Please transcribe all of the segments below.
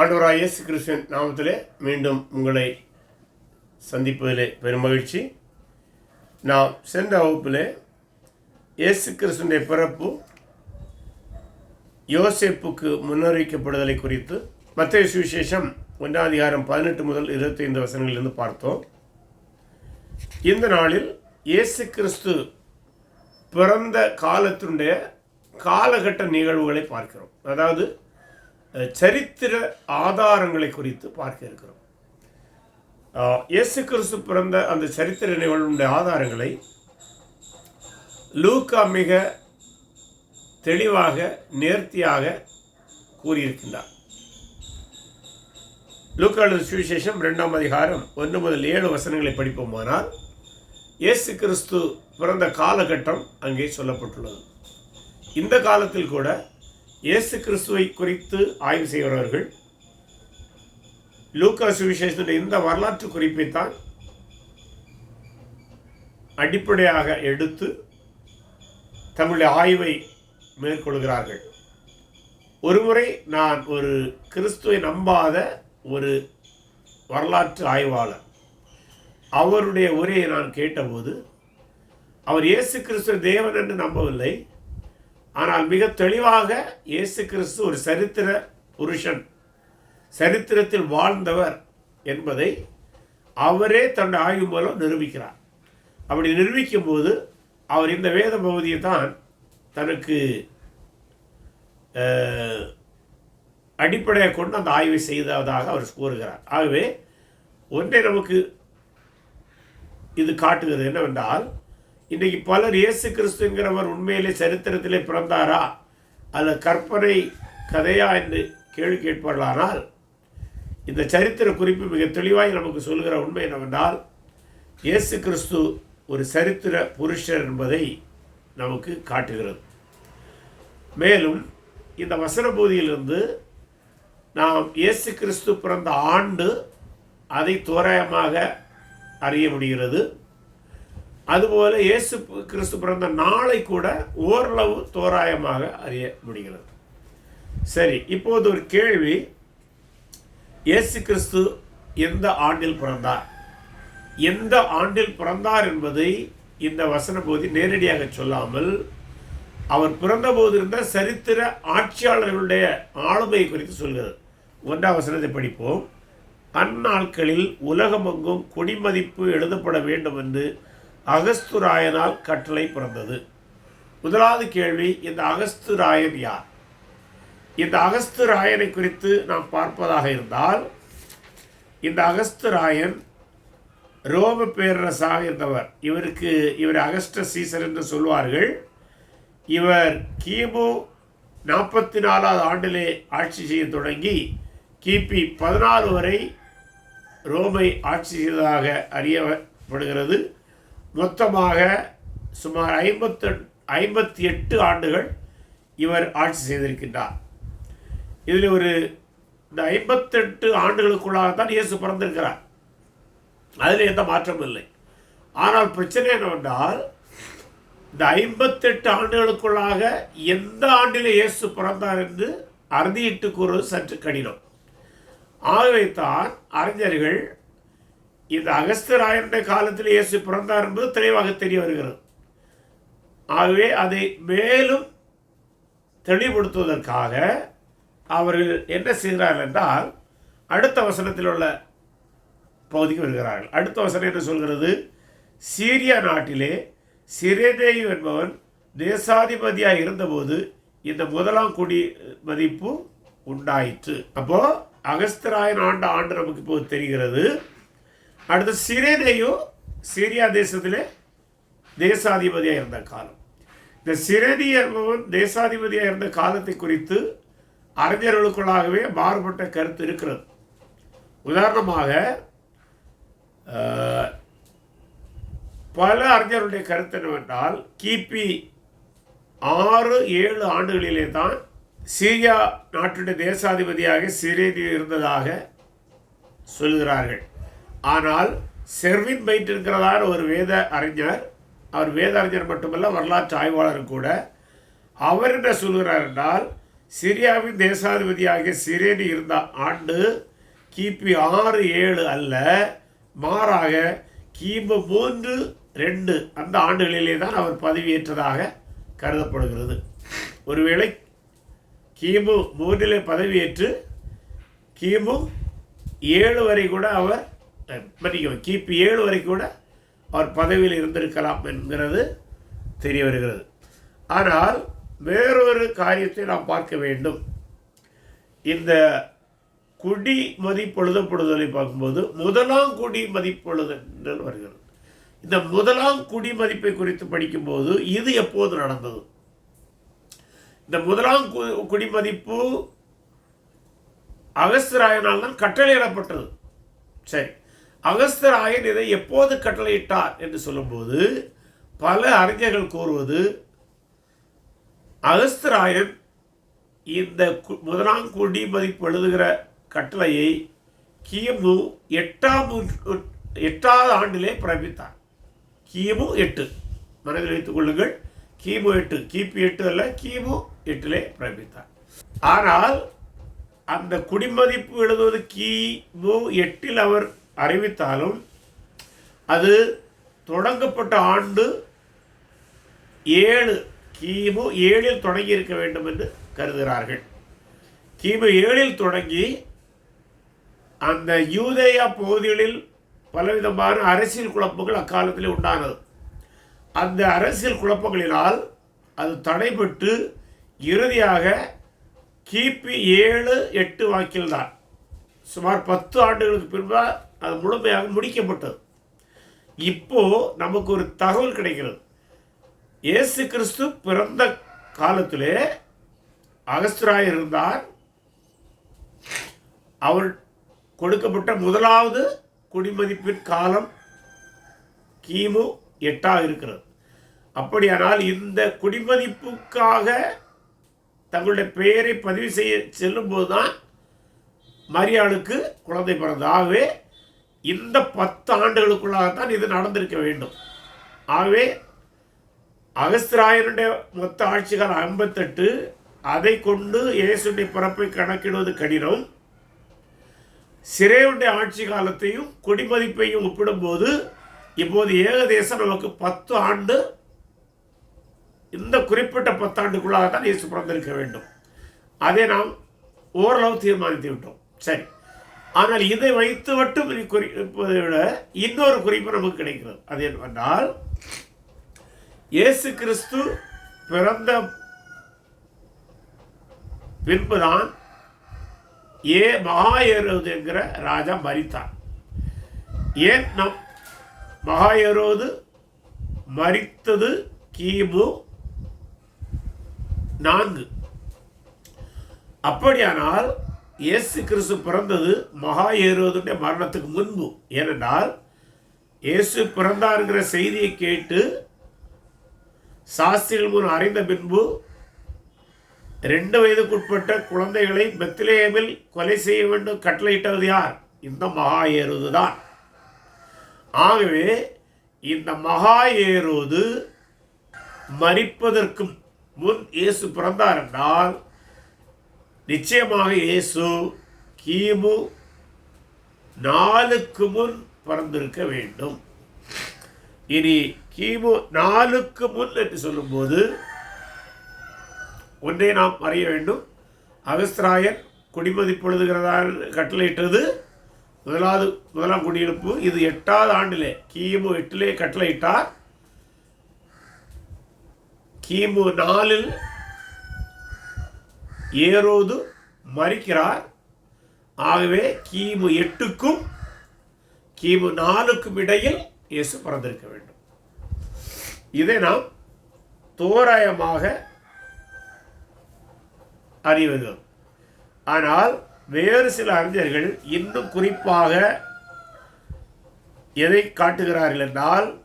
ஆண்டோரா இயேசு கிறிஸ்தன் நாமத்திலே மீண்டும் உங்களை சந்திப்பதிலே பெருமகிழ்ச்சி நாம் சென்ற வகுப்பிலே இயேசு கிறிஸ்துடைய பிறப்பு யோசேப்புக்கு முன்னறிவிக்கப்படுதலை குறித்து மத்திய சுவிசேஷம் ஒன்றாம் அதிகாரம் பதினெட்டு முதல் இருபத்தைந்து வசனங்களிலிருந்து பார்த்தோம். இந்த நாளில் இயேசு கிறிஸ்து பிறந்த காலத்தினுடைய காலகட்ட நிகழ்வுகளை பார்க்கிறோம். அதாவது சரித்திர ஆதாரங்களை குறித்து பார்க்க இருக்கிறோம். இயேசு கிறிஸ்து பிறந்த அந்த சரித்திர நிகழ்வுடைய ஆதாரங்களை லூக்கா மிக தெளிவாக நேர்த்தியாக கூறியிருக்கின்றார். லூக்கா சுவிசேஷம் ரெண்டாம் அதிகாரம் ஒன்று முதல் ஏழு வசனங்களை படிப்போமானால் இயேசு கிறிஸ்து பிறந்த காலகட்டம் அங்கே சொல்லப்பட்டுள்ளது. இந்த காலத்தில் கூட இயேசு கிறிஸ்துவை குறித்து ஆய்வு செய்கிறவர்கள் லூக்கா சுவிசேஷத்துடைய இந்த வரலாற்று குறிப்பைத்தான் அடிப்படையாக எடுத்து தங்களுடைய ஆய்வை மேற்கொள்கிறார்கள். ஒருமுறை நான் ஒரு கிறிஸ்துவை நம்பாத ஒரு வரலாற்று ஆய்வாளர் அவருடைய உரையை நான் கேட்டபோது அவர் இயேசு கிறிஸ்து தேவன் என்று நம்பவில்லை ஆனால் மிக தெளிவாக இயேசு கிறிஸ்து ஒரு சரித்திர புருஷன் சரித்திரத்தில் வாழ்ந்தவர் என்பதை அவரே தன்னுடைய ஆய்வு மூலம் நிரூபிக்கிறார். அப்படி நிரூபிக்கும் போது அவர் இந்த வேத பகுதியை தான் தனக்கு அடிப்படையை அடிப்படையாக கொண்டு அந்த ஆய்வை செய்ததாக அவர் கூறுகிறார். ஆகவே ஒன்றை நமக்கு இது காட்டுகிறது என்னவென்றால் இன்றைக்கு பலர் இயேசு கிறிஸ்துங்கிறவர் உண்மையிலே சரித்திரத்திலே பிறந்தாரா? அல்ல கற்பனை கதையா என்று கேள்வி கேட்பார்களானால் இந்த சரித்திர குறிப்பு மிக தெளிவாய் நமக்கு சொல்கிற உண்மை என்னவென்றால் இயேசு கிறிஸ்து ஒரு சரித்திர புருஷர் என்பதை நமக்கு காட்டுகிறது. மேலும் இந்த வசன பகுதியிலிருந்து நாம் இயேசு கிறிஸ்து பிறந்த ஆண்டு அதை தோராயமாக அறிய முடிகிறது. அதுபோல இயேசு கிறிஸ்து பிறந்த நாளை கூட ஓரளவு தோராயமாக அறிய முடிகிறது. சரி இப்போது ஒரு கேள்வி. இயேசு கிறிஸ்து எந்த ஆண்டில் பிறந்தார்? எந்த ஆண்டில் பிறந்தார் என்பதை இந்த வசன பகுதி நேரடியாக சொல்லாமல் அவர் பிறந்தபோது இருந்த சரித்திர ஆட்சியாளர்களுடைய ஆளுமை குறித்து சொல்கிறது. ஒன்றாம் வசனத்தை படிப்போம். அந்நாட்களில் உலகமெங்கும் குடிமதிப்பு எழுதப்பட வேண்டும் என்று அகஸ்துராயனால் கட்டளை பிறந்தது. முதலாவது கேள்வி இந்த அகஸ்துராயன் யார்? இந்த அகஸ்துராயனை குறித்து நாம் பார்ப்பதாக இருந்தால் இந்த அகஸ்துராயன் ரோம பேரரசாக இருந்தவர் இவருக்கு இவர் அகஸ்ட சீசர் என்று சொல்வார்கள். இவர் கிமு நாற்பத்தி நாலாவது ஆண்டிலே ஆட்சி செய்ய தொடங்கி கிபி பதினாலு வரை ரோமை ஆட்சி செய்ததாக அறியப்படுகிறது. மொத்தமாக சுமார் ஐம்பத்து ஐம்பத்தி எட்டு ஆண்டுகள் இவர் ஆட்சி செய்திருக்கின்றார். இதில் ஒரு இந்த ஐம்பத்தெட்டு ஆண்டுகளுக்குள்ளாக தான் இயேசு பிறந்திருக்கிறார். அதில் எந்த மாற்றமும் இல்லை. ஆனால் பிரச்சனை என்னவென்றால் இந்த ஐம்பத்தெட்டு ஆண்டுகளுக்குள்ளாக எந்த ஆண்டில் இயேசு பிறந்தார் என்று அறுதியிட்டு கூறுவது சற்று கடினம். ஆகவே தான் அறிஞர்கள் இந்த அகஸ்தராயனுடைய காலத்தில் இயேசு பிறந்தார் என்பது தெளிவாக தெரிய வருகிறது. ஆகவே அதை மேலும் தெளிவுபடுத்துவதற்காக அவர்கள் என்ன செய்கிறார்கள் என்றால் அடுத்த வசனத்தில் உள்ள பகுதிக்கு வருகிறார்கள். அடுத்த வசனம் என்ன சொல்கிறது? சீரியா நாட்டிலே சிரேதேயு என்பவன் தேசாதிபதியாக இருந்தபோது இந்த முதலாம் குடி மதிப்பு உண்டாயிற்று. அப்போது அகஸ்தராயன் ஆண்ட ஆண்டு நமக்கு இப்போது தெரிகிறது. அடுத்து சிரேதேயு சீரியா தேசத்திலே தேசாதிபதியாக இருந்த காலம். இந்த சிரேதி என்பவன் தேசாதிபதியாக இருந்த காலத்தை குறித்து அறிஞர்களுக்குள்ளாகவே மாறுபட்ட கருத்து இருக்கிறது. உதாரணமாக பல அறிஞருடைய கருத்து என்னவென்றால் கிபி ஆறு ஏழு ஆண்டுகளிலே தான் சீரியா நாட்டுடைய தேசாதிபதியாக சிரேதி இருந்ததாக சொல்கிறார்கள் ஆனால் செர்வின் பைட் இருக்கிறதான ஒரு வேத அறிஞர் அவர் வேத அறிஞர் மட்டுமல்ல வரலாற்று ஆய்வாளர் கூட அவர் என்ன சொல்கிறார் என்றால் சிரியாவின் தேசாதிபதியாகிய சிரேனி இருந்த ஆண்டு கிபி ஆறு ஏழு அல்ல மாறாக கிமு மூன்று ரெண்டு அந்த ஆண்டுகளிலே தான் அவர் பதவியேற்றதாக கருதப்படுகிறது. ஒருவேளை கிமு மூன்றிலே பதவியேற்று கிமு ஏழு வரை கூட அவர் மன்னிக்கும் கிபி ஏழு வரை கூட அவர் பதவியில் இருந்திருக்கலாம் என்கிறது தெரிய வருகிறது. ஆனால் வேறொரு காரியத்தை நாம் பார்க்க வேண்டும். இந்த குடி மதிப்பெழுதப்படுதலை பார்க்கும்போது முதலாம் குடி மதிப்பெழுதல் வருகிறது. இந்த முதலாம் குடி மதிப்பை குறித்து படிக்கும்போது இது எப்போது நடந்தது? இந்த முதலாம் கு- குடிமதிப்பு அகஸ்தராயனால் தான் கட்டளையிடப்பட்டது. சரி. அகஸ்தராயன் இதை எப்போது கட்டளையிட்டார் என்று சொல்லும்போது பல அறிஞர்கள் கூறுவது அகஸ்தராயன் இந்த கு- முதலாம் குடிமதிப்பு எழுதுகிற கட்டளையை கிமு எட்டாம் எட்டாவது ஆண்டிலே பிறப்பித்தார். கிமு எட்டு. மனதில் வைத்துக் கொள்ளுங்கள். கிமு எட்டு. கிபி எட்டு அல்ல கிமு எட்டிலே பிறப்பித்தார். ஆனால் அந்த குடிமதிப்பு எழுதுவது கிமு எட்டில் அவர் அறிவித்தாலும் அது தொடங்கப்பட்ட ஆண்டு ஏழு கிமு ஏழில் தொடங்கி இருக்க வேண்டும் என்று கருதுகிறார்கள். கிமு ஏழில் தொடங்கி அந்த யூதேயா பகுதிகளில் பலவிதமான அரசியல் குழப்பங்கள் அக்காலத்தில் உண்டானது. அந்த அரசியல் குழப்பங்களினால் அது தடைபட்டு இறுதியாக கிபி ஏழு எட்டு வாக்கில்தான். சுமார் பத்து ஆண்டுகளுக்கு பின்பு அது முழுமையாக முடிக்கப்பட்டது. இப்போ நமக்கு ஒரு தகவல் கிடைக்கிறது. இயேசு கிறிஸ்து பிறந்த காலத்திலே அகஸ்திராயர் இருந்தார். அவர் கொடுக்கப்பட்ட முதலாவது குடிமதிப்பின் காலம் கிமு எட்டாக இருக்கிறது. அப்படியானால் இந்த குடிமதிப்புக்காக தங்களுடைய பெயரை பதிவு செய்ய செல்லும்போது தான் மரியாளுக்கு குழந்தை பிறந்தாகவே இந்த பத்து ஆண்டுகளுக்குள்ளாகத்தான் இது நடந்திருக்க வேண்டும். ஆகவே அகஸ்திராயனுடைய மொத்த ஆட்சிகள் ஐம்பத்தெட்டு. அதை கொண்டு இயேசுடைய பிறப்பை கணக்கிடுவது கடினம். சிறையுடைய ஆட்சி காலத்தையும் குடிமதிப்பையும் ஒப்பிடும்போது இப்போது ஏகதேசம் நமக்கு பத்து ஆண்டு இந்த குறிப்பிட்ட பத்தாண்டுக்குள்ளாக தான் இயேசு பிறந்திருக்க வேண்டும். அதை நாம் ஓரளவு தீர்மானித்து விட்டோம். சரி. ஆனால் இதை வைத்து மட்டும் குறிப்பதை விட இன்னொரு குறிப்பு நமக்கு கிடைக்கிறது. அது என்னவென்றால் இயேசு கிறிஸ்து பிறந்த பின்புதான் ஏ மகாயரோது என்கிற ராஜா மரித்தார். ஏன் நம் மகாயரோது மரித்தது கிமு நான்கு. அப்படியானால் இயேசு கிறிஸ்து பிறந்தது மகா ஏறுவதுடைய மரணத்துக்கு முன்பு. ஏனென்றால் இயேசு பிறந்தாருங்கிற செய்தியை கேட்டு சாஸ்திரிகள் முன் அறிந்த பின்பு ரெண்டு வயதுக்குட்பட்ட குழந்தைகளை பெத்திலேயமில் கொலை செய்ய வேண்டும் கட்டளையிட்டது யார்? இந்த மகா ஏறுவது தான் ஆகவே இந்த மகா ஏறுவது மறிப்பதற்கும் முன் இயேசு பிறந்தார் என்றால் நிச்சயமாக இயேசு கிமு நாலுக்கு முன் பிறந்திருக்க வேண்டும். இனி கிமு நாலுக்கு முன் என்று சொல்லும்போது ஒன்றை நாம் அறிய வேண்டும். அகஸ்திராயன் குடிமதி பொழுதுகிறதா கட்டளையிட்டது. முதலாவது முதலாம் குடியிருப்பு இது எட்டாவது ஆண்டிலே கிமு எட்டிலே கட்டளையிட்டார். கிமு நாலில் ஏரோது மறிக்கிறார் ஆகவே கிமு எட்டுக்கும் கிமு நாலுக்கும் இடையில் இயேசு பிறந்திருக்க வேண்டும். இதை நாம் தோராயமாக அறிவது ஆனால் வேறு சில அறிஞர்கள் இன்னும் குறிப்பாக எதை காட்டுகிறார்கள் என்றால்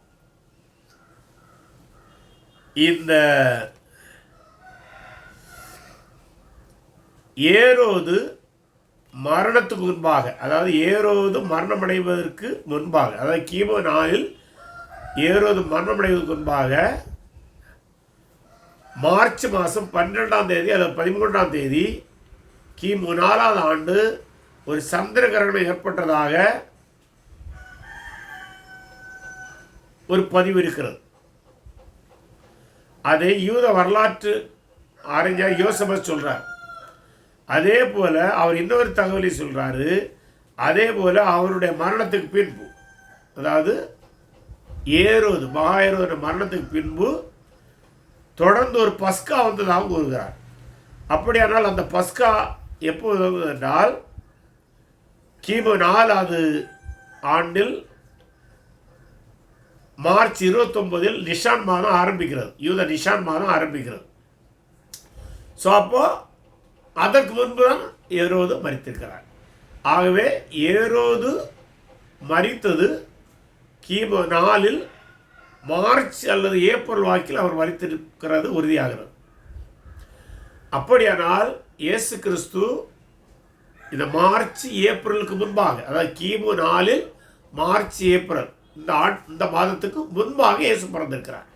இந்த ஏரோது மரணத்துக்கு முன்பாக அதாவது ஏரோது மரணமடைவதற்கு முன்பாக அதாவது கிமு நாளில் ஏரோது மரணமடைவதற்கு முன்பாக மார்ச் மாதம் பன்னிரெண்டாம் தேதி அல்லது பதிமூன்றாம் தேதி கிமு நாலாவது ஆண்டு ஒரு சந்திர கிரகணம் ஏற்பட்டதாக ஒரு பதிவு இருக்கிறது. அதை யூத வரலாற்று அறிஞர் யோசபர் சொல்கிறார் அதே போல் அவர் இன்னொரு தகவலை சொல்கிறாரு அதே போல் அவருடைய மரணத்துக்கு பின்பு அதாவது ஏரோது மகா மரணத்துக்கு பின்பு தொடர்ந்து ஒரு பஸ்கா வந்ததாக கூறுகிறார். அப்படியானால் அந்த பஸ்கா எப்போது வந்தது என்றால் கிமு நாலாவது ஆண்டில் மார்ச் இருபத்தொம்பதில் நிஷான் மாதம் ஆரம்பிக்கிறது. யூத நிஷான் மாதம் ஆரம்பிக்கிறது. ஸோ அப்போது அதற்கு முன்பு தான் ஏரோது மறித்திருக்கிறார் ஆகவே ஏரோது மறித்தது கிமு நாலில் மார்ச் அல்லது ஏப்ரல் வாக்கில் அவர் மறித்திருக்கிறது உறுதியாகிறது. அப்படியானால் இயேசு கிறிஸ்து இந்த மார்ச் ஏப்ரலுக்கு முன்பாக அதாவது கிமு நாலில் மார்ச் ஏப்ரல் இந்த ஆட் இந்த மாதத்துக்கு முன்பாக இயேசு பிறந்திருக்கிறார்.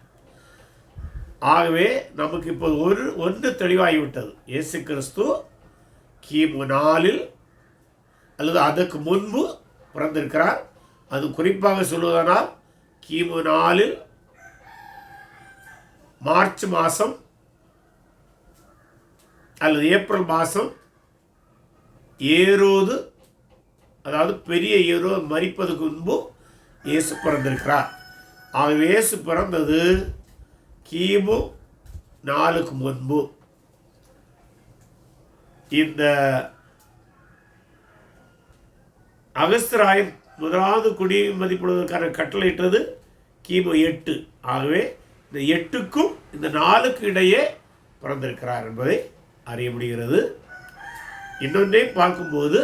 ஆகவே நமக்கு இப்போது ஒரு ஒன்று தெளிவாகிவிட்டது. இயேசு கிறிஸ்து கிமு நாலில் அல்லது அதற்கு முன்பு பிறந்திருக்கிறார். அது குறிப்பாக சொல்வதனால் கிமு நாலில் மார்ச் மாதம் அல்லது ஏப்ரல் மாதம் ஏரோது அதாவது பெரிய ஏரோ மறிப்பதுக்கு முன்பு இயேசு பிறந்திருக்கிறார். ஆகவே இயேசு பிறந்தது கிமு நாலுக்கு முன்பு. இந்த அகஸ்தராயன் முதலாவது குடி மதிப்பிடுவதற்கான கட்டளையிட்டது கிமு எட்டு. ஆகவே இந்த எட்டுக்கும் இந்த நாலுக்கு இடையே பிறந்திருக்கிறார் என்பதை அறிய முடிகிறது. இன்னொன்றையும் பார்க்கும்போது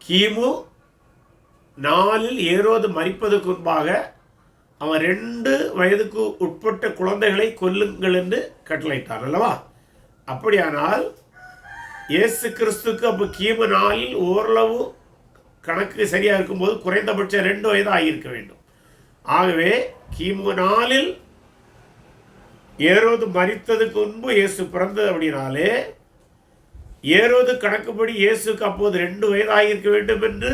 கிமு நாலில் ஏறோது மறிப்பதற்கு முன்பாக அவன் ரெண்டு வயதுக்கு உட்பட்ட குழந்தைகளை கொல்லுங்கள் என்று கட்டளையிட்டார் அல்லவா? அப்படியானால் இயேசு கிறிஸ்துக்கு அப்போ கிமு நாளில் ஓரளவு கணக்கு சரியாக இருக்கும்போது குறைந்தபட்சம் ரெண்டு வயது ஆகியிருக்க வேண்டும். ஆகவே கிமு நாளில் ஏரோது மறித்ததுக்கு முன்பு இயேசு பிறந்தது அப்படின்னாலே ஏரோது கணக்குப்படி இயேசுக்கு அப்போது ரெண்டு வயதாகியிருக்க வேண்டும் என்று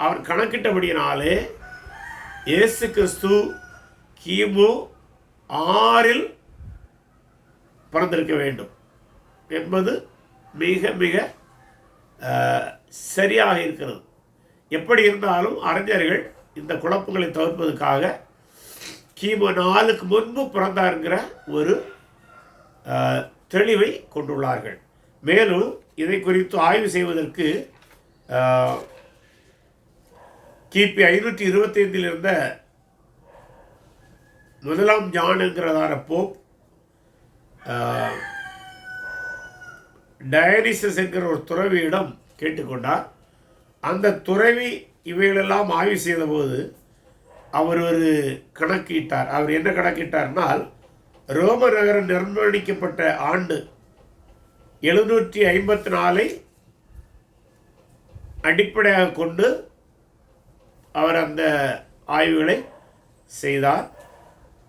அவர் கணக்கிட்டபடியினாலே இயேசு கிறிஸ்து கிமு ஆறில் பிறந்திருக்க வேண்டும் என்பது மிக மிக சரியாக இருக்கிறது. எப்படி இருந்தாலும் அறிஞர்கள் இந்த குழப்பங்களை தவிர்ப்பதற்காக கிமு நாலுக்கு முன்பு பிறந்தாருங்கிற ஒரு தெளிவை கொண்டுள்ளார்கள். மேலும் இதை குறித்து ஆய்வு செய்வதற்கு கிபி ஐநூற்றி இருபத்தைந்தில் இருந்த முதலாம் ஜான் போப் டயனிசஸ் என்கிற ஒரு துறவியிடம் கேட்டுக்கொண்டார். அந்த துறவி இவைகளெல்லாம் ஆய்வு செய்தபோது அவர் ஒரு கணக்கிட்டார். அவர் என்ன கணக்கிட்டார்னால் ரோம நகரம் நிர்மாணிக்கப்பட்ட ஆண்டு எழுநூற்றி ஐம்பத்தி நாலை அடிப்படையாக கொண்டு அவர் அந்த ஆய்வுகளை செய்தார்.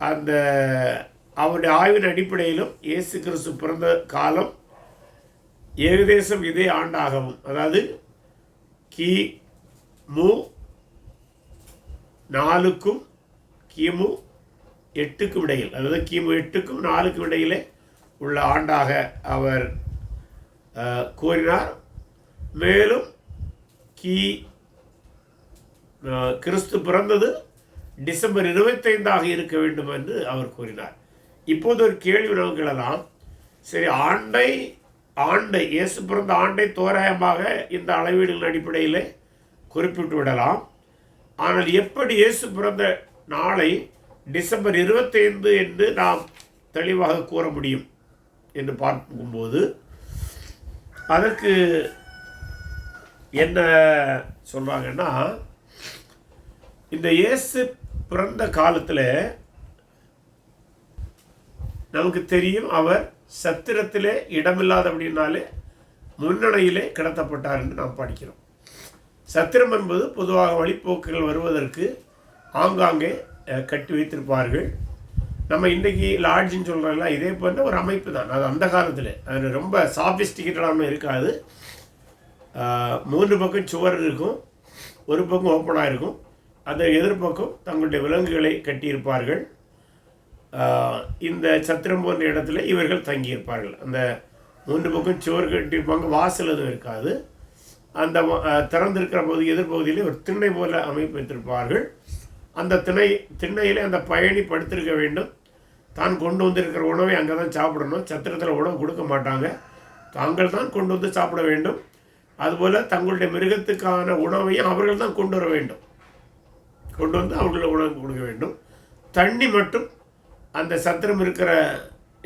அந்த அவருடைய ஆய்வின் அடிப்படையிலும் இயேசு கிறிஸ்து பிறந்த காலம் ஏகதேசம் இதே ஆண்டாகவும் அதாவது கி மு நாலுக்கும் கிமு எட்டுக்கும் இடையில் அதாவது கிமு எட்டுக்கும் நாலுக்கும் இடையிலே உள்ள ஆண்டாக அவர் கூறினார். மேலும் கி கிறிஸ்து பிறந்தது டிசம்பர் இருபத்தைந்தாக இருக்க வேண்டும் என்று அவர் கூறினார். இப்போது ஒரு கேள்வி நமக்கு சரி ஆண்டை ஆண்டை இயேசு பிறந்த ஆண்டை தோராயமாக இந்த அளவீடுகளின் அடிப்படையில் குறிப்பிட்டு விடலாம். ஆனால் எப்படி இயேசு பிறந்த நாளை டிசம்பர் இருபத்தைந்து என்று நாம் தெளிவாக கூற முடியும் என்று பார்க்கும்போது அதற்கு என்ன சொல்கிறாங்கன்னா இந்த இயேசு பிறந்த காலத்தில் நமக்கு தெரியும் அவர் சத்திரத்திலே இடமில்லாத அப்படின்னாலே முன்னணியிலே கிடத்தப்பட்டார் என்று நாம் படிக்கிறோம். சத்திரம் என்பது பொதுவாக வழிப்போக்குகள் வருவதற்கு ஆங்காங்கே கட்டி வைத்திருப்பார்கள். நம்ம இன்றைக்கி லாட்ஜின்னு சொல்கிறோம்ல இதே போன்ற ஒரு அமைப்பு தான். அது அந்த காலத்தில். அது ரொம்ப சாஃபிஸ்டிகேட்டடாகவும் இருக்காது. மூன்று பக்கம் சுவர் இருக்கும் ஒரு பக்கம் ஓப்பனாக இருக்கும். அந்த எதிர்பக்கம் தங்களுடைய விலங்குகளை கட்டியிருப்பார்கள். இந்த சத்திரம் போன்ற இடத்துல இவர்கள் தங்கியிருப்பார்கள். அந்த மூன்று பக்கம் சுவர் கட்டியிருப்பாங்க வாசல் எதுவும் இருக்காது. அந்த திறந்திருக்கிற பகுதி எதிர்பகுதியில் ஒரு திண்ணை போல அமைப்பு வைத்திருப்பார்கள். அந்த திணை திண்ணையிலே அந்த பயணி படுத்திருக்க வேண்டும். தான் கொண்டு வந்திருக்கிற உணவை அங்கே தான் சாப்பிடணும். சத்திரத்தில் உணவு கொடுக்க மாட்டாங்க. தாங்கள் தான் கொண்டு வந்து சாப்பிட வேண்டும். அதுபோல் தங்களுடைய மிருகத்துக்கான உணவையும் அவர்கள் தான் கொண்டு வர வேண்டும். கொண்டு வந்து அவர்களை உணவு கொடுக்க வேண்டும். தண்ணி மட்டும் அந்த சத்திரம் இருக்கிற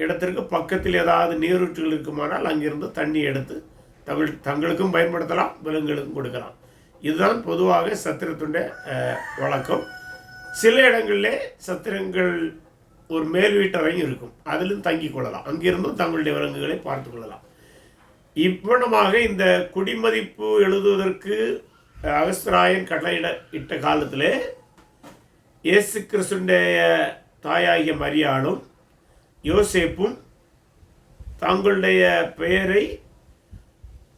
இடத்திற்கு பக்கத்தில் ஏதாவது நீரூற்றுகள் இருக்குமானால் அங்கிருந்து தண்ணி எடுத்து தங்கள் தங்களுக்கும் பயன்படுத்தலாம் விலங்குகளுக்கும் கொடுக்கலாம். இதுதான் பொதுவாக சத்திரத்துடைய வழக்கம். சில இடங்களிலே சத்திரங்கள் ஒரு மேல் வீட்டறையும் இருக்கும். அதிலும் தங்கிக் கொள்ளலாம். அங்கிருந்தும் தங்களுடைய விலங்குகளை பார்த்து கொள்ளலாம். இவ்வளமாக இந்த குடிமதிப்பு எழுதுவதற்கு அகஸ்தராயன் கட்டளையிட இட்ட காலத்திலே இயேசு கிறிஸ்துடைய தாயாகிய மரியாளும் யோசேப்பும் தங்களுடைய பெயரை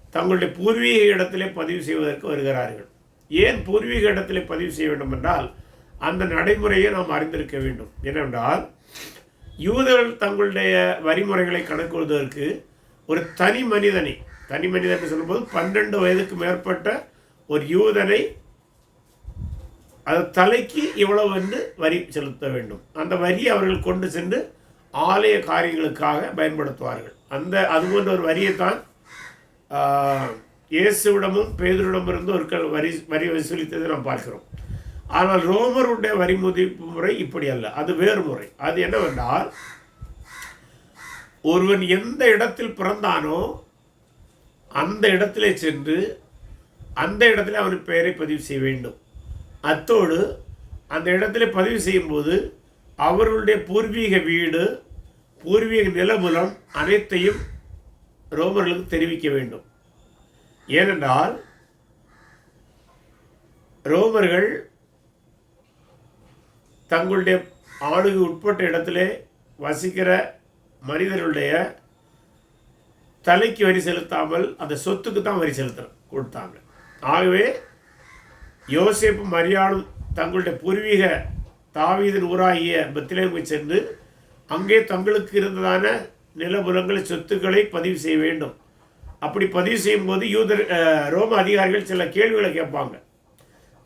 தங்களுடைய பூர்வீக இடத்திலே பதிவு செய்வதற்கு வருகிறார்கள். ஏன் பூர்வீக இடத்திலே பதிவு செய்ய வேண்டும் என்றால் அந்த நடைமுறையை நாம் அறிந்திருக்க வேண்டும். என்னவென்றால் யூதர்கள் தங்களுடைய வரிமுறைகளை கணக்குவதற்கு ஒரு தனி மனிதனை தனி மனிதன் சொல்லும்போது பன்னெண்டு வயதுக்கு மேற்பட்ட ஒரு யூதனை அது தலைக்கு இவ்வளவு என்று வரி செலுத்த வேண்டும். அந்த வரியை அவர்கள் கொண்டு சென்று ஆலய காரியங்களுக்காக பயன்படுத்துவார்கள். அந்த அது போன்ற ஒரு வரியைத்தான் தான் இயேசுவிடமும் பேதரிடமிருந்து ஒரு க- வரி வரி வசூலித்ததை நாம் பார்க்கிறோம். ஆனால் ரோமருடைய வரி மதிப்பு முறை இப்படி அல்ல. அது வேறு முறை. அது என்னவென்றால் ஒருவன் எந்த இடத்தில் பிறந்தானோ அந்த இடத்திலே சென்று அந்த இடத்துல அவன் பெயரை பதிவு செய்ய வேண்டும். அத்தோடு அந்த இடத்துல பதிவு செய்யும்போது அவர்களுடைய பூர்வீக வீடு பூர்வீக நிலமுலம் அனைத்தையும் ரோமர்களுக்கு தெரிவிக்க வேண்டும். ஏனென்றால் ரோமர்கள் தங்களுடைய ஆளுக்கு உட்பட்ட இடத்திலே வசிக்கிற மனிதர்களுடைய தலைக்கு வரி செலுத்தாமல் அந்த சொத்துக்கு தான் வரி செலுத்த கொடுத்தாங்க. ஆகவே யோசேப்பு மரியாளும் தங்களுடைய பூர்வீக தாவீதின் ஊராகிய பெத்லேமுக்கு சென்று அங்கே தங்களுக்கு இருந்ததான நிலபுலங்களை சொத்துக்களை பதிவு செய்ய வேண்டும். அப்படி பதிவு செய்யும்போது யூதர் ரோம அதிகாரிகள் சில கேள்விகளை கேட்பாங்க.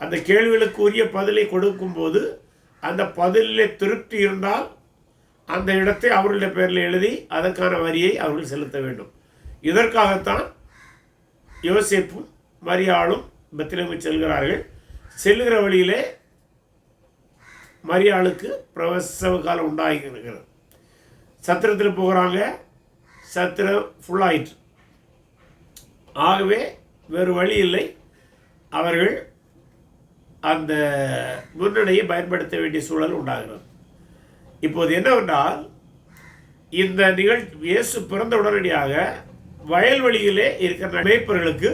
அந்த கேள்விகளுக்கு உரிய பதிலை கொடுக்கும்போது அந்த பதிலில் திருப்தி இருந்தால் அந்த இடத்தை அவர்களுடைய பேரில் எழுதி அதற்கான வரியை அவர்கள் செலுத்த வேண்டும். இதற்காகத்தான் யோசிப்பும் மரியாளும் பெத்திலமை செல்கிறார்கள். செல்லுகிற வழியிலே மரியாளுக்கு பிரவசவ காலம் உண்டாகி இருக்கிறது. சத்திரத்தில் போகிறாங்க. சத்திரம் ஃபுல்லாயிற்று ஆகவே வேறு வழி இல்லை. அவர்கள் அந்த முன்னணியை பயன்படுத்த வேண்டிய சூழல் உண்டாகிறது. இப்போது என்னவென்றால் இந்த நிகழ்ச்சி இயேசு பிறந்த உடனடியாக வயல்வெளியிலே இருக்கிற மேய்ப்பர்களுக்கு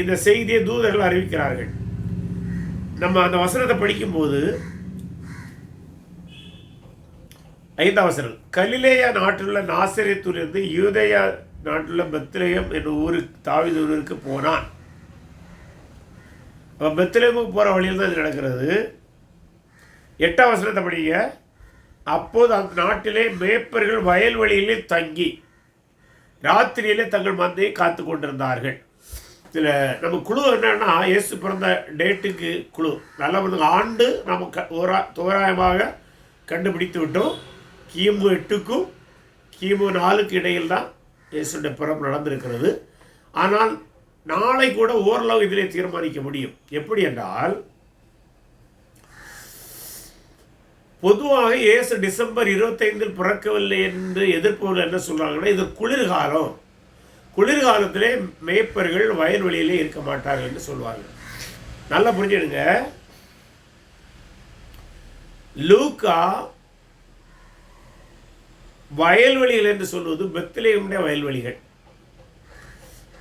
இந்த செய்தியை தூதர்கள் அறிவிக்கிறார்கள். நம்ம அந்த வசனத்தை படிக்கும்போது ஐந்தாம் வசனம் கலிலேயா நாட்டிலுள்ள நாசரேத்தூரிலிருந்து யூதேயா நாட்டிலுள்ள பெத்லேயம் என்னும் ஊருக்கு தாவிதூருக்கு ஊருக்கு போனான். அப்போ பெத்லேமுக்கு போகிற வழியில் தான் இது நடக்கிறது. எட்டாம் வசனத்தை படிங்க. அப்போது அந்த நாட்டிலே மேய்ப்பர்கள் வயல்வெளியிலே தங்கி ராத்திரியிலே தங்கள் மந்தையை காத்து கொண்டிருந்தார்கள் இதில் நம்ம குழு என்னன்னா இயேசு பிறந்த டேட்டுக்கு குழு. நல்லா பிறந்த ஆண்டு நம்ம க தோரா தோராயமாக கண்டுபிடித்து விட்டோம். கிமு எட்டுக்கும் கிமு நாலுக்கு இடையில் தான் இயேசுடைய பிறப்பு நடந்திருக்கிறது. ஆனால் நாளை கூட ஓரளவு இதிலே தீர்மானிக்க முடியும். எப்படி என்றால் பொதுவாக இயேசு டிசம்பர் இருபத்தைந்தில் பிறக்கவில்லை என்று எதிர்ப்பவர்கள் என்ன சொல்கிறாங்கன்னா இது குளிர்காலம். குளிர்காலத்திலே மேய்ப்பர்கள் வயல்வெளியிலே இருக்க மாட்டார்கள் என்று சொல்வார்கள். நல்லா புரிஞ்சிடுங்க. லூக்கா வயல்வெளிகள் என்று சொல்வது பெத்திலேயுடைய வயல்வெளிகள்.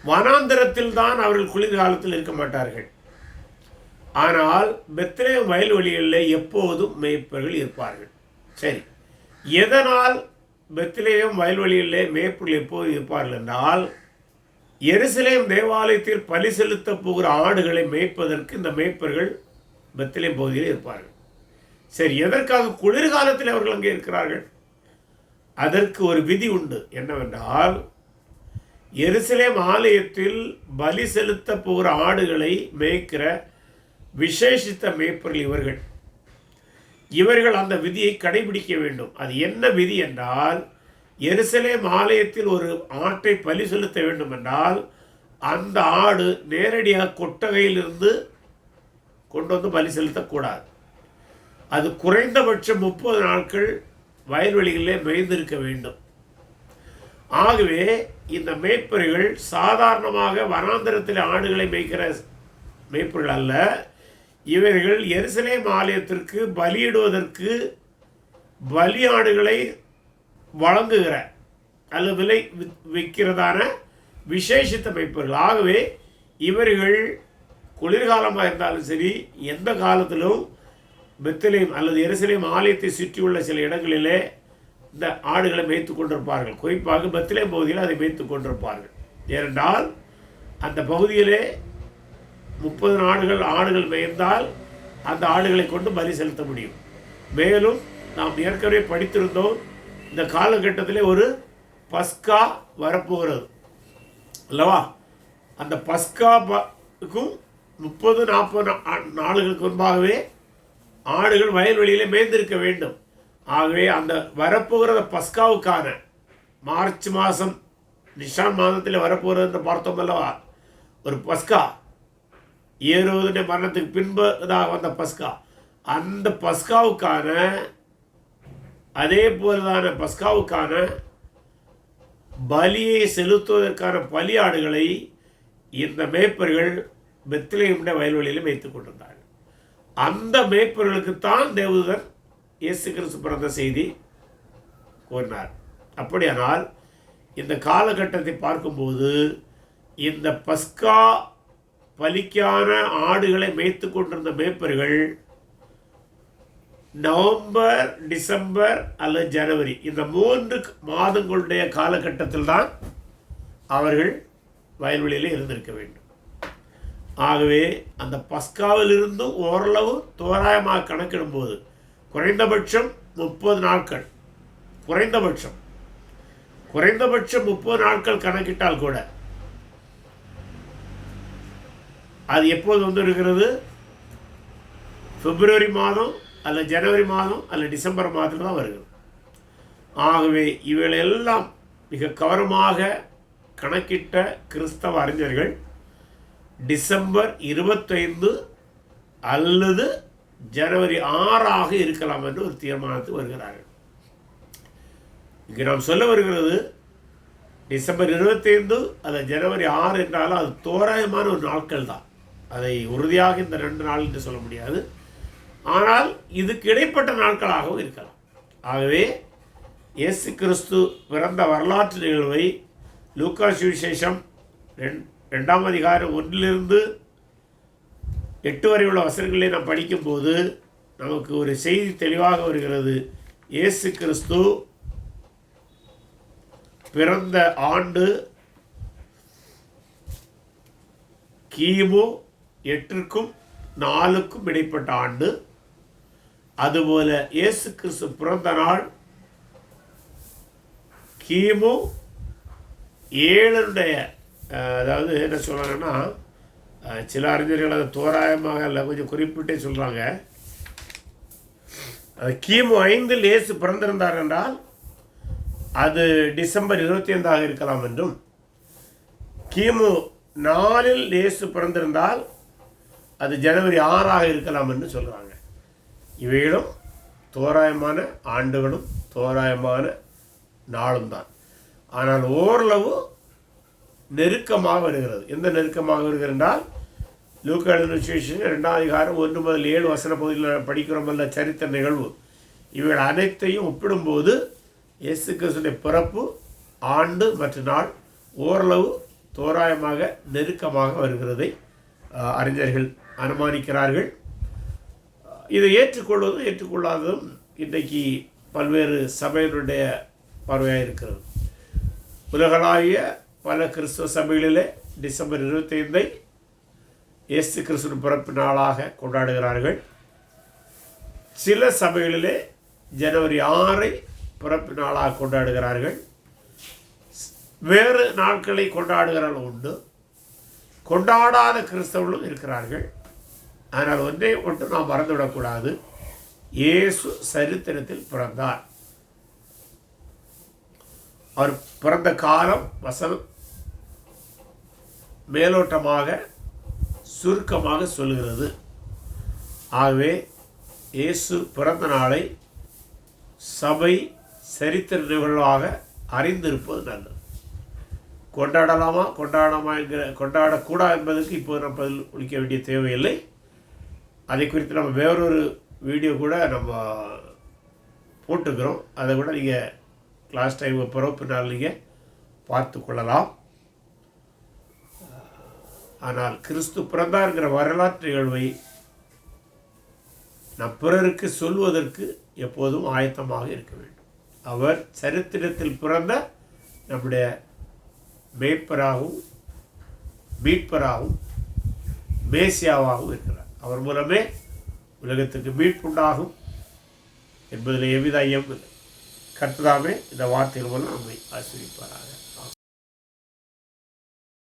வனாந்திரத்தில் தான் அவர்கள் குளிர்காலத்தில் இருக்க மாட்டார்கள். ஆனால் பெத்திலேயம் வயல்வெளிகளில் எப்போதும் மேய்ப்பர்கள் இருப்பார்கள். சரி எதனால் பெத்திலேயும் வயல்வெளியிலே மேய்ப்பர்கள் எப்போது இருப்பார்கள் என்றால் எருசலேம் தேவாலயத்தில் பலி செலுத்த போகிற ஆடுகளை மேய்ப்பதற்கு இந்த மேய்ப்பர்கள் பத்திலே பகுதியில் இருப்பார்கள். சரி எதற்காக குளிர்காலத்தில் அவர்கள் அங்கே இருக்கிறார்கள்? அதற்கு ஒரு விதி உண்டு. என்னவென்றால் எருசலேம் ஆலயத்தில் பலி செலுத்த போகிற ஆடுகளை மேய்க்கிற விசேஷித்த மேய்ப்பர்கள் இவர்கள். இவர்கள் அந்த விதியை கடைபிடிக்க வேண்டும். அது என்ன விதி என்றால் எருசலேம் ஆலயத்தில் ஒரு ஆட்டை பலி செலுத்த வேண்டும் என்றால் அந்த ஆடு நேரடியாக கொட்டகையிலிருந்து கொண்டு வந்து பலி செலுத்தக்கூடாது. அது குறைந்தபட்சம் முப்பது நாட்கள் வயல்வெளிகளிலே மேய்ந்திருக்க வேண்டும். ஆகவே இந்த மேய்ப்பர்கள் சாதாரணமாக வனாந்திரத்தில் ஆடுகளை மேய்க்கிற மேய்ப்பர்கள் அல்ல. இவர்கள் எருசலேம் ஆலயத்திற்கு பலியிடுவதற்கு பலியாடுகளை வழங்குகிற அல்லது விலை வி- விற்கிறதான விசேஷித்த ஆகவே இவர்கள் குளிர்காலமாக இருந்தாலும் சரி எந்த காலத்திலும் மெத்திலையும் அல்லது எருசலேம் ஆலயத்தை சுற்றியுள்ள சில இடங்களிலே இந்த ஆடுகளை மேய்த்து கொண்டிருப்பார்கள். குறிப்பாக பெத்தலேம் பகுதியில் அதை மேய்த்து கொண்டிருப்பார்கள். ஏனென்றால் அந்த பகுதியிலே முப்பது நாடுகள் ஆடுகள் மேய்ந்தால் அந்த ஆடுகளை கொண்டு பலி செலுத்த முடியும். மேலும் நாம் ஏற்கனவே படித்திருந்தோம் இந்த காலகட்டத்தில் ஒரு பஸ்கா வரப்போகிறது. அல்லவா? அந்த பஸ்காக்கும் முப்பது நாற்பது நாளுகளுக்கு முன்பாகவே ஆடுகள் வயல்வெளியிலே மேய்ந்திருக்க வேண்டும். ஆகவே அந்த வரப்போகிற பஸ்காவுக்கான மார்ச் மாதம் நிஷான் மாதத்தில் வரப்போகிறது என்று பார்த்தோம் அல்லவா? ஒரு பஸ்கா. ஏறுவதுடைய மரணத்துக்கு பின்பு வந்த பஸ்கா. அந்த பஸ்காவுக்கான அதே போலதான பஸ்காவுக்கான பலியை செலுத்துவதற்கான பலியாடுகளை இந்த மேய்ப்பர்கள் பெத்லேயுடைய வயல்வெளியில் மேய்த்துக் கொண்டிருந்தார்கள். அந்த மேய்ப்பர்களுக்குத்தான் தேவதூதன் இயேசு கிறிஸ்து பிறந்த செய்தி கூறினார். அப்படியானால் இந்த காலகட்டத்தை பார்க்கும்போது இந்த பஸ்கா பலிக்கான ஆடுகளை மேய்த்து கொண்டிருந்த மேய்ப்பர்கள் நவம்பர் டிசம்பர் அல்லது ஜனவரி. இந்த மூன்று மாதங்களுடைய காலகட்டத்தில் தான் அவர்கள் வயல்வெளியில் இருந்திருக்க வேண்டும். ஆகவே அந்த பஸ்காவிலிருந்தும் ஓரளவு தோராயமாக கணக்கிடும்போது குறைந்தபட்சம் முப்பது நாட்கள். குறைந்தபட்சம். குறைந்தபட்சம் முப்பது நாட்கள் கணக்கிட்டால் கூட அது எப்போது வந்து இருக்கிறது பிப்ரவரி மாதம் அல்ல ஜனவரி மாதம் அல்ல டிசம்பர் மாதத்தில் தான் வருகிறது. ஆகவே இவைகளெல்லாம் மிக கவனமாக கணக்கிட்ட கிறிஸ்தவ அறிஞர்கள் டிசம்பர் இருபத்தைந்து அல்லது ஜனவரி ஆறாக இருக்கலாம் என்று ஒரு தீர்மானத்துக்கு வருகிறார்கள். இங்கு நாம் சொல்ல வருகிறது டிசம்பர் இருபத்தைந்து அல்லது ஜனவரி ஆறு என்றாலும் அது தோராயமான ஒரு நாட்கள் தான் அதை உறுதியாக இந்த ரெண்டு நாள் என்று சொல்ல முடியாது. ஆனால் இதுக்கு இடைப்பட்ட நாட்களாகவும் இருக்கலாம். ஆகவே இயேசு கிறிஸ்து பிறந்த வரலாற்று நிகழ்வை லூக்கா சுவிசேஷம் ரெண் ரெண்டாம் அதிகாரம் ஒன்றிலிருந்து எட்டு வரை உள்ள வசனங்களை நாம் படிக்கும்போது நமக்கு ஒரு செய்தி தெளிவாக வருகிறது. இயேசு கிறிஸ்து பிறந்த ஆண்டு கிமு எட்டிற்கும் நாலுக்கும் இடைப்பட்ட ஆண்டு. அதுபோல இயேசு கிறிஸ்து பிறந்த நாள் கிமு ஏழனுடைய அதாவது என்ன சொல்கிறாங்கன்னா சில அறிஞர்கள் அதை தோராயமாக இல்லை கொஞ்சம் குறிப்பிட்டே சொல்கிறாங்க கிமு ஐந்தில் இயேசு பிறந்திருந்தார் என்றால் அது டிசம்பர் இருபத்தி ஐந்தாக இருக்கலாம் என்றும். கிமு நாலில் இயேசு பிறந்திருந்தால் அது ஜனவரி ஆறாக இருக்கலாம் என்று சொல்கிறாங்க இவைகளும் தோராயமான ஆண்டுகளும் தோராயமான நாளும் தான் ஆனால் ஓரளவு நெருக்கமாக வருகிறது. எந்த நெருக்கமாக வருகிறது என்றால் லூக்கா எழுதின ரெண்டாம் அதிகாரம் ஒன்று முதல் ஏழு வசன பகுதியில் படிக்கிறோம் அல்ல சரித்திர நிகழ்வு. இவைகள் அனைத்தையும் ஒப்பிடும்போது இயேசு கிறிஸ்துடைய பிறப்பு ஆண்டு மற்றும் நாள் ஓரளவு தோராயமாக நெருக்கமாக வருகிறதை அறிஞர்கள் அனுமானிக்கிறார்கள். இதை ஏற்றுக்கொள்வதும் ஏற்றுக்கொள்ளாததும் இன்றைக்கு பல்வேறு சபையினுடைய பார்வையாக இருக்கிறது உலகளாவிய பல கிறிஸ்துவ சபைகளிலே டிசம்பர் இருபத்தைந்தை இயேசு கிறிஸ்துவின் பிறப்பு நாளாக கொண்டாடுகிறார்கள். சில சபைகளிலே ஜனவரி ஆறை பிறப்பு நாளாக கொண்டாடுகிறார்கள். வேறு நாட்களை கொண்டாடுகிறவர்கள் உண்டு. கொண்டாடாத கிறிஸ்தவர்களும் இருக்கிறார்கள். ஆனால் ஒன்றே மட்டும் நாம் மறந்துவிடக்கூடாது. இயேசு சரித்திரத்தில் பிறந்தார். அவர் பிறந்த காலம் வசல் மேலோட்டமாக சுருக்கமாக சொல்கிறது. ஆகவே இயேசு பிறந்த நாளை சபை சரித்திர நிகழ்வாக அறிந்திருப்பது நல்லது. கொண்டாடலாமா கொண்டாடலாமா என்கிற கொண்டாடக்கூடா என்பதற்கு இப்போது நம்ம பதில் ஒழிக்க வேண்டிய தேவையில்லை. அதை குறித்து நம்ம வேறொரு வீடியோ கூட நம்ம போட்டுக்கிறோம். அதை கூட நீங்கள் கிளாஸ் டைம் பிறப்பு நாள் நீங்கள் பார்த்து கொள்ளலாம். ஆனால் கிறிஸ்து பிறந்தாருங்கிற வரலாற்று நிகழ்வை நம் பிறருக்கு சொல்வதற்கு எப்போதும் ஆயத்தமாக இருக்க வேண்டும். அவர் சரித்திரத்தில் பிறந்த நம்முடைய மேய்ப்பராகவும் மீட்பராகவும் மேசியாவாகவும் இருக்கிறார். அவர் மூலமே உலகத்துக்கு மீட்புண்டாகும் என்பதில் எவ்வித ஐயம் இல்லை. கர்த்ததாமே இந்த வார்த்தைகள் மூலம் நம்மை ஆசிரிப்பார்கள்